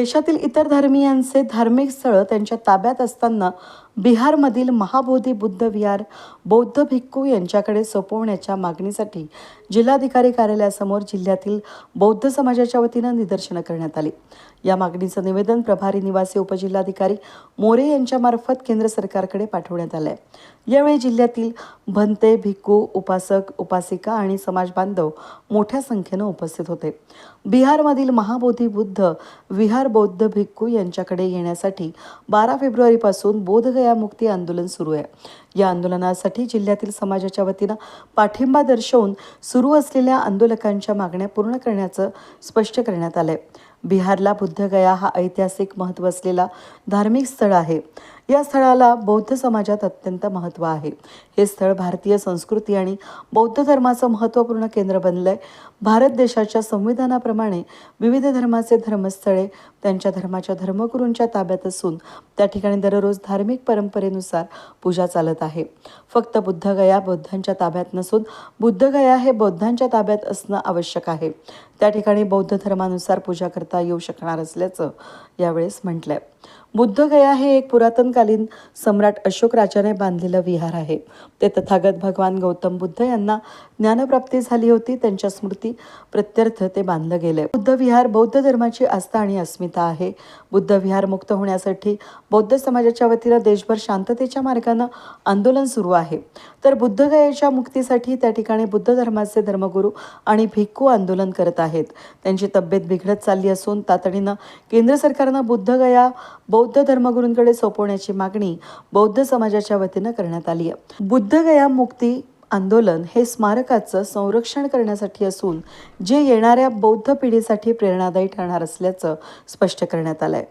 देशातील इतर धर्मीयांचे धार्मिक स्थळं त्यांच्या ताब्यात असताना बिहारमधील महाबोधी बुद्ध विहार बौद्ध भिक्खू यांच्याकडे सोपवण्याच्या मागणीसाठी जिल्हाधिकारी कार्यालयासमोर जिल्ह्यातील बौद्ध समाजाच्या वतीनं निदर्शनं करण्यात आली. या मागणीचं निवेदन प्रभारी निवासी उपजिल्हाधिकारी मोरे यांच्यामार्फत केंद्र सरकारकडे पाठवण्यात आलंय. यावेळी जिल्ह्यातील भंते भिक्खू उपासक उपासिका आणि समाज बांधव मोठ्या संख्येनं उपस्थित होते. बिहारमधील महाबोधी बुद्ध विहार बौद्ध भिक्खू यांच्याकडे येण्यासाठी बारा फेब्रुवारीपासून बोधगया मुक्ती आंदोलन सुरू आहे. या आंदोलनासाठी जिल्ह्यातील समाजाच्या वतीनं पाठिंबा दर्शवून सुरू असलेल्या आंदोलकांच्या मागण्या पूर्ण करण्याचं स्पष्ट करण्यात आलंय. बिहारला बुद्धगया हा ऐतिहासिक महत्त्व असलेला धार्मिक स्थळ आहे. या स्थळाला बौद्ध समाजात अत्यंत महत्त्व आहे. हे स्थळ भारतीय संस्कृती आणि बौद्ध धर्माचं महत्त्वपूर्ण केंद्र बनलंय. भारत देशाच्या संविधानाप्रमाणे विविध धर्माचे धर्मस्थळे त्यांच्या धर्माच्या धर्मगुरूंच्या ताब्यात असून त्या ठिकाणी दररोज धार्मिक परंपरेनुसार पूजा चालत आहे. फक्त बुद्धगया बौद्धांच्या ताब्यात नसून बुद्धगया हे बौद्धांच्या ताब्यात असणं आवश्यक आहे. त्या ठिकाणी बौद्ध धर्मानुसार पूजा करता येऊ शकणार असल्याचं यावेळेस म्हटलंय. बुद्धगया हे एक पुरातनकालीन सम्राट अशोक राजाने बांधलेलं विहार आहे. ते तथागत भगवान गौतम बुद्ध यांना ज्ञानप्राप्ती झाली होती. त्यांच्या स्मृती प्रत्यर्थ ते बांधलं गेलंय. बुद्ध विहार बौद्ध धर्माची आस्था आणि अस्मिता आहे. बुद्ध विहार मुक्त होण्यासाठी बौद्ध समाजाच्या वतीनं देशभर शांततेच्या मार्गानं आंदोलन सुरू आहे. तर बुद्धगयाच्या मुक्तीसाठी त्या ठिकाणी बुद्ध धर्माचे धर्मगुरू आणि भिक्खू आंदोलन करत आहेत. त्यांची तब्येत बिघडत चालली असून तातडीनं केंद्र सरकार सरकारनं बुद्धगया बौद्ध धर्मगुरूंकडे सोपवण्याची मागणी बौद्ध समाजाच्या वतीनं करण्यात आली आहे. बुद्धगया मुक्ती आंदोलन हे स्मारकाचं संरक्षण करण्यासाठी असून जे येणाऱ्या बौद्ध पिढीसाठी प्रेरणादायी ठरणार असल्याचं स्पष्ट करण्यात आलंय.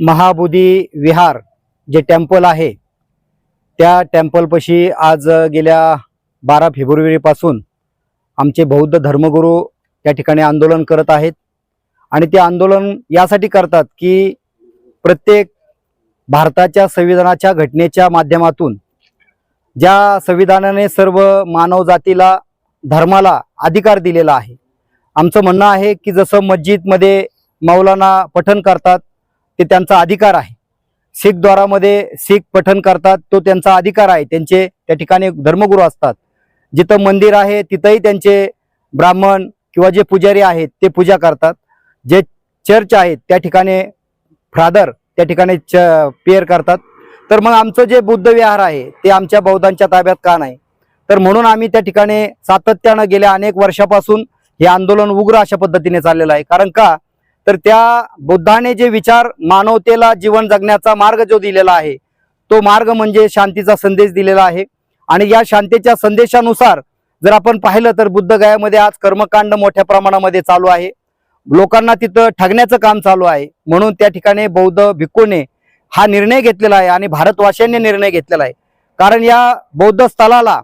महाबोधी विहार जे टेम्पल आहे त्या टेम्पलपाशी आज गेल्या बारा फेब्रुवारीपासून आमचे बौद्ध धर्मगुरू त्या ठिकाणी आंदोलन करत आहेत. आणि ते आंदोलन यासाठी करतात की प्रत्येक भारताच्या संविधानाच्या घटनेच्या माध्यमातून ज्या संविधानाने सर्व मानव जातीला धर्माला अधिकार दिलेला आहे. आमचं म्हणणं आहे की जसं मस्जिदमध्ये मौलाना पठण करतात ते त्यांचा अधिकार आहे. शीख द्वारामध्ये शीख पठण करतात तो त्यांचा अधिकार आहे. त्यांचे त्या ठिकाणी धर्मगुरू असतात. जिथं मंदिर आहे तिथंही त्यांचे ब्राह्मण किंवा जे पुजारी आहेत ते पूजा करतात. जे चर्च आहेत त्या ठिकाणी फादर त्या ठिकाणी च पेअर करतात. तर मग आमचं जे बुद्ध विहार आहे ते आमच्या बौद्धांच्या ताब्यात का नाही? तर म्हणून आम्ही त्या ठिकाणी सातत्यानं गेल्या अनेक वर्षापासून हे आंदोलन उग्र अशा पद्धतीने चाललेलं आहे. कारण का? तर त्या बुद्धाने जे विचार मानवतेला जीवन जगण्याचा मार्ग जो दिलेला आहे तो मार्ग म्हणजे शांतीचा संदेश दिलेला आहे. आणि या शांतीच्या संदेशानुसार जर आपण पाहिलं तर बुद्धगयामध्ये आज कर्मकांड मोठ्या प्रमाणामध्ये चालू आहे. लोकांना तिथं ठगण्याचं काम चालू आहे. म्हणून त्या ठिकाणी बौद्ध भिक्खूने हा निर्णय घेतलेला आहे आणि भारतवासियांनी निर्णय घेतलेला आहे. कारण या बौद्ध स्थळाला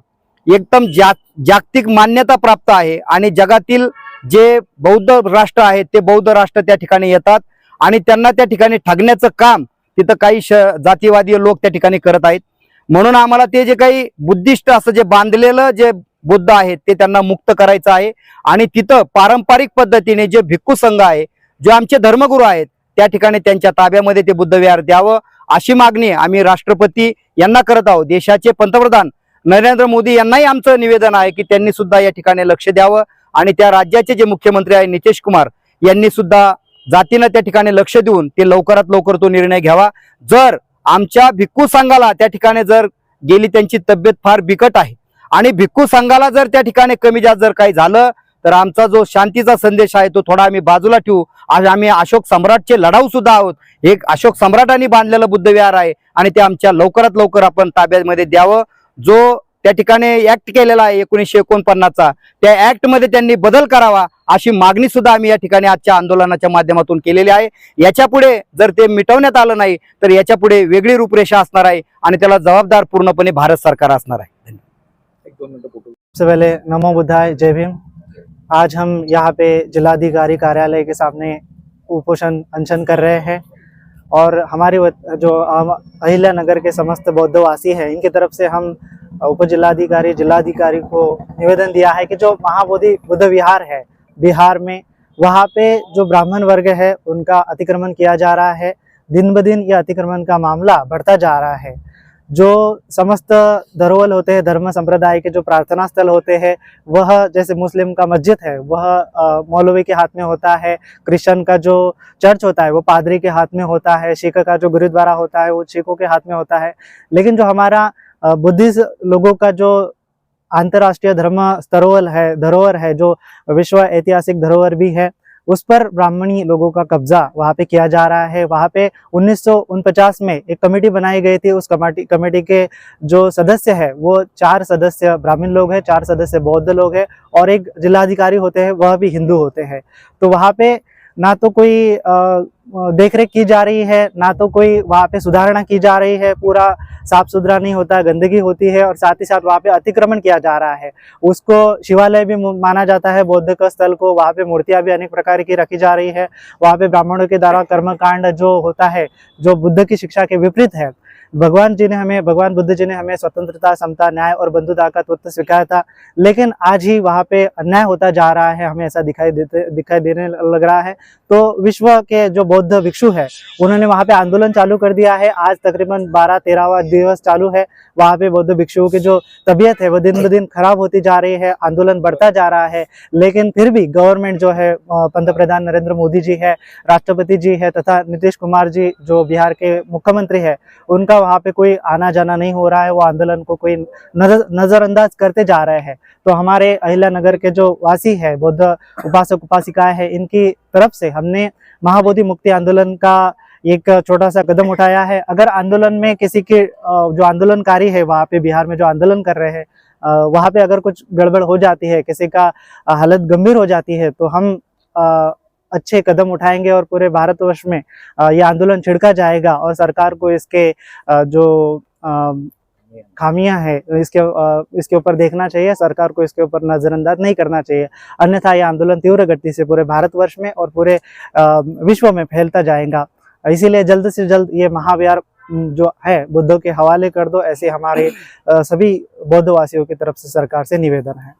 एकदम जा जागतिक मान्यता प्राप्त आहे आणि जगातील जे बौद्ध राष्ट्र आहेत ते बौद्ध राष्ट्र त्या ठिकाणी येतात आणि त्यांना त्या ठिकाणी ठगण्याचं काम तिथं काही श जातीवादी लोक त्या ठिकाणी करत आहेत. म्हणून आम्हाला ते जे काही बुद्धिस्ट असं जे बांधलेलं जे बुद्ध आहेत ते त्यांना मुक्त करायचं आहे. आणि तिथं पारंपरिक पद्धतीने जे भिक्खू संघ आहे जे आमचे धर्मगुरू आहेत त्या ठिकाणी त्यांच्या ताब्यामध्ये ते बुद्ध विहार द्यावं अशी मागणी आम्ही राष्ट्रपती यांना करत आहोत. देशाचे पंतप्रधान नरेंद्र मोदी यांनाही आमचं निवेदन आहे की त्यांनी सुद्धा या ठिकाणी लक्ष द्यावं आणि त्या राज्याचे जे मुख्यमंत्री आहे नितेश कुमार यांनी सुद्धा जातीनं त्या ठिकाणी लक्ष देऊन ते लवकरात लवकर तो निर्णय घ्यावा. जर आमच्या भिक्खू संघाला त्या ठिकाणी जर गेली त्यांची तब्येत फार बिकट आहे आणि भिक्खू संघाला जर त्या ठिकाणी कमी जास्त जर काही झालं तर आमचा जो शांतीचा संदेश आहे तो थोडा आम्ही बाजूला ठेवू. आज आम्ही अशोक सम्राटचे लढाऊ सुद्धा आहोत. एक अशोक सम्राटांनी बांधलेलं बुद्ध विहार आहे आणि ते आमच्या लवकरात लवकर आपण ताब्यामध्ये द्यावं. जो त्या ठिकाणी ऍक्ट केलेला आहे एकोणीसशे एकोणपन्नासचा त्या ऍक्टमध्ये त्यांनी बदल करावा अशी मागणी सुद्धा आम्ही या ठिकाणी आजच्या आंदोलनाच्या माध्यमातून केलेली आहे. याच्यापुढे जर ते मिटवण्यात आलं नाही तर याच्यापुढे वेगळी रूपरेषा असणार आहे आणि त्याला जबाबदार पूर्णपणे भारत सरकार असणार आहे. सबसे पहले नमो बुद्धाय, जय भीम। आज हम यहाँ पे जिलाधिकारी कार्यालय के सामने कुपोषण अनशन कर रहे हैं और हमारी जो अहिल्या नगर के समस्त बौद्धवासी हैं, इनकी तरफ़ से हम उप जिलाधिकारी जिलाधिकारी को निवेदन दिया है कि जो महाबोधि बुद्ध विहार है, बिहार में, वहाँ पे जो ब्राह्मण वर्ग है, उनका अतिक्रमण किया जा रहा है। दिन ब दिन ये अतिक्रमण का मामला बढ़ता जा रहा है। जो समस्त धरोहर होते हैं, धर्म संप्रदाय के जो प्रार्थना स्थल होते हैं, वह जैसे मुस्लिम का मस्जिद है, वह मौलवी के हाथ में होता है, क्रिश्चियन का जो चर्च होता है, वो पादरी के हाथ में होता है, सिख का जो गुरुद्वारा होता है, वो सिखों के हाथ में होता है। लेकिन जो हमारा बुद्धिस्ट लोगों का जो अंतर्राष्ट्रीय धर्म स्तरोवर है, धरोहर है, जो विश्व ऐतिहासिक धरोहर भी है उस पर ब्राह्मणी लोगों का कब्जा वहाँ पे किया जा रहा है। वहाँ पे उन्नीस में एक कमेटी बनाई गई थी। उस कमेटी कमेटी के जो सदस्य है, वो चार सदस्य ब्राह्मण लोग हैं, चार सदस्य बौद्ध लोग हैं और एक जिलाधिकारी होते हैं, वह भी हिंदू होते हैं। तो वहाँ पे ना तो कोई देख रेख की जा रही है, ना तो कोई वहाँ पे सुधारणा की जा रही है, पूरा साफ़ सुथरा नहीं होता, गंदगी होती है और साथ ही साथ वहाँ पे अतिक्रमण किया जा रहा है। उसको शिवालय भी माना जाता है, बौद्ध का स्थल को, वहाँ पे मूर्तियाँ भी अनेक प्रकार की रखी जा रही है। वहाँ पे ब्राह्मणों के द्वारा कर्मकांड जो होता है, जो बुद्ध की शिक्षा के विपरीत है भगवान जी ने हमें, भगवान बुद्ध जी ने हमें स्वतंत्रता, समता, न्याय और बंधुता का तत्व स्वीकारा था, लेकिन आज ही वहाँ पे अन्याय होता जा रहा है, हमें ऐसा दिखाई देते, दिखाई देने लग रहा है। तो विश्व के जो बौद्ध भिक्षु है, उन्होंने वहाँ पे आंदोलन चालू कर दिया है। आज तकरीबन बारह तेरहवा दिवस चालू है, वहाँ पे बौद्ध भिक्षुओं की जो तबीयत है, वो दिन ब दिन खराब होती जा रही है, आंदोलन बढ़ता जा रहा है। लेकिन फिर भी गवर्नमेंट जो है पंत प्रधान नरेंद्र मोदी जी है, राष्ट्रपति जी है, तथा नीतीश कुमार जी, जो बिहार के मुख्यमंत्री है, उनका वहाँ पे कोई आना जाना नहीं हो रहा है, वो आंदोलन को कोई नज़र, नजरअंदाज करते जा रहे हैं। तो हमारे अहिला नगर के जो वासी है, बौद्ध उपासक, उपासिकाएँ हैं, इनकी तरफ़ से हमने महाबोधि मुक्ति आंदोलन का एक छोटा सा कदम उठाया है। अगर आंदोलन में किसी के जो आंदोलनकारी है, वहाँ पे बिहार में जो आंदोलन कर रहे हैं वहाँ पे अगर कुछ गड़बड़ हो जाती है, किसी का हालत गंभीर हो जाती है तो हम अच्छे कदम उठाएँगे और पूरे भारतवर्ष में अ, ये आंदोलन छिड़का जाएगा और सरकार को इसके जो खामियाँ है इसके इसके ऊपर देखना चाहिए सरकार को इसके ऊपर नजरअंदाज नहीं करना चाहिए। अन्यथा ये आंदोलन तीव्र गति से पूरे भारतवर्ष में और पूरे विश्व में फैलता जाएगा। इसीलिए जल्द से जल्द ये महाविहार जो है बुद्धों के हवाले कर दो ऐसे हमारे सभी बौद्धवासियों की तरफ़ से सरकार से निवेदन है।